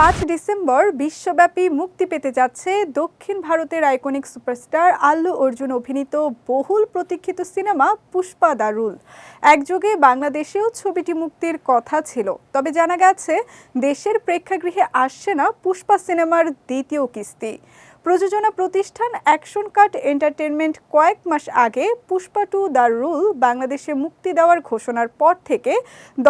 পাঁচ ডিসেম্বর বিশ্বব্যাপী মুক্তি পেতে যাচ্ছে দক্ষিণ ভারতের আইকনিক সুপারস্টার আল্লু অর্জুন অভিনীত বহুল প্রতীক্ষিত সিনেমা পুষ্পা দা রুল। একযোগে বাংলাদেশেও ছবিটি মুক্তির কথা ছিল। তবে জানা গেছে, দেশের প্রেক্ষাগৃহে আসছে না পুষ্পা সিনেমার দ্বিতীয় কিস্তি। প্রযোজনা প্রতিষ্ঠান অ্যাকশন কাট এন্টারটেনমেন্ট কয়েক মাস আগে পুষ্পা টু দ্য রুল বাংলাদেশে মুক্তি দেওয়ার ঘোষণার পর থেকে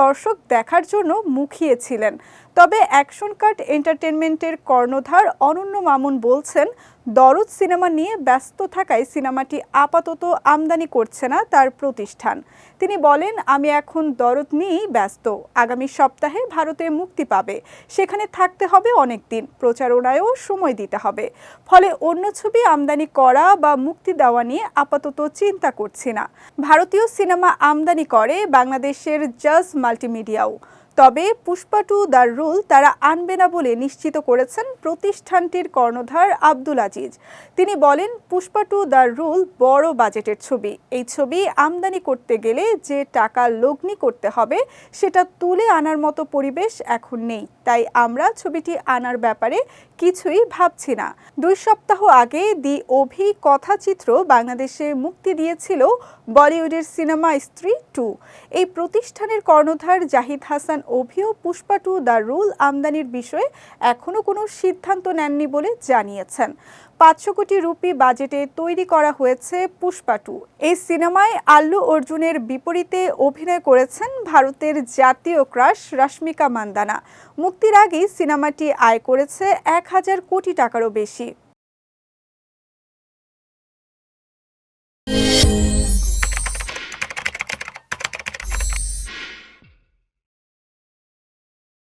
দর্শক দেখার জন্য মুখিয়েছিলেন তবে অ্যাকশন কাট এন্টারটেনমেন্টের কর্ণধার অনন্য মামুন বলছেন, দরদ সিনেমা নিয়ে ব্যস্ত থাকায় সিনেমাটি আপাতত আমদানি করছে না তার প্রতিষ্ঠান। তিনি বলেন, আমি এখন দরদ নিয়েই ব্যস্ত। আগামী সপ্তাহে ভারতে মুক্তি পাবে। সেখানে থাকতে হবে অনেক দিন প্রচারণায়ও সময় দিতে হবে। ফলে অন্য ছবি আমদানি করা বা মুক্তি দেওয়া নিয়ে আপাতত চিন্তা করছি না। ভারতীয় সিনেমা আমদানি করে, বাংলাদেশের জাজ মাল্টিমিডিয়াও। তবে পুষ্পা টু দ্য রুল তারা আনবে না বলে নিশ্চিত করেছেন প্রতিষ্ঠানটির কর্ণধার আব্দুল আজিজ। তিনি বলেন, পুষ্পা টু দ্য রুল বড় বাজেটের ছবি। এই ছবি আমদানি করতে গেলে যে টাকা লগ্নি করতে হবে, সেটা তুলে আনার মতো পরিবেশ এখন নেই। তাই আমরা ছবিটি আনার ব্যাপারে কিছুই ভাবছি না। দুই সপ্তাহ আগে দি অভি কথাচিত্র বাংলাদেশে মুক্তি দিয়েছিল বলিউডের সিনেমা স্ত্রী টু। এই প্রতিষ্ঠানের কর্ণধার জাহিদ হাসান অভিও পুষ্পা টু দ্য রুল আমদানির বিষয়ে এখনও কোনো সিদ্ধান্ত নেননি বলে জানিয়েছেন। পাঁচশো কোটি রুপি বাজেটে তৈরি করা হয়েছে পুষ্পা টু এই সিনেমায় আল্লু অর্জুনের বিপরীতে অভিনয় করেছেন ভারতের জাতীয় ক্রাশ রশ্মিকা মান্দানা। মুক্তির আগেই সিনেমাটি আয় করেছে এক হাজার কোটি টাকারও বেশি।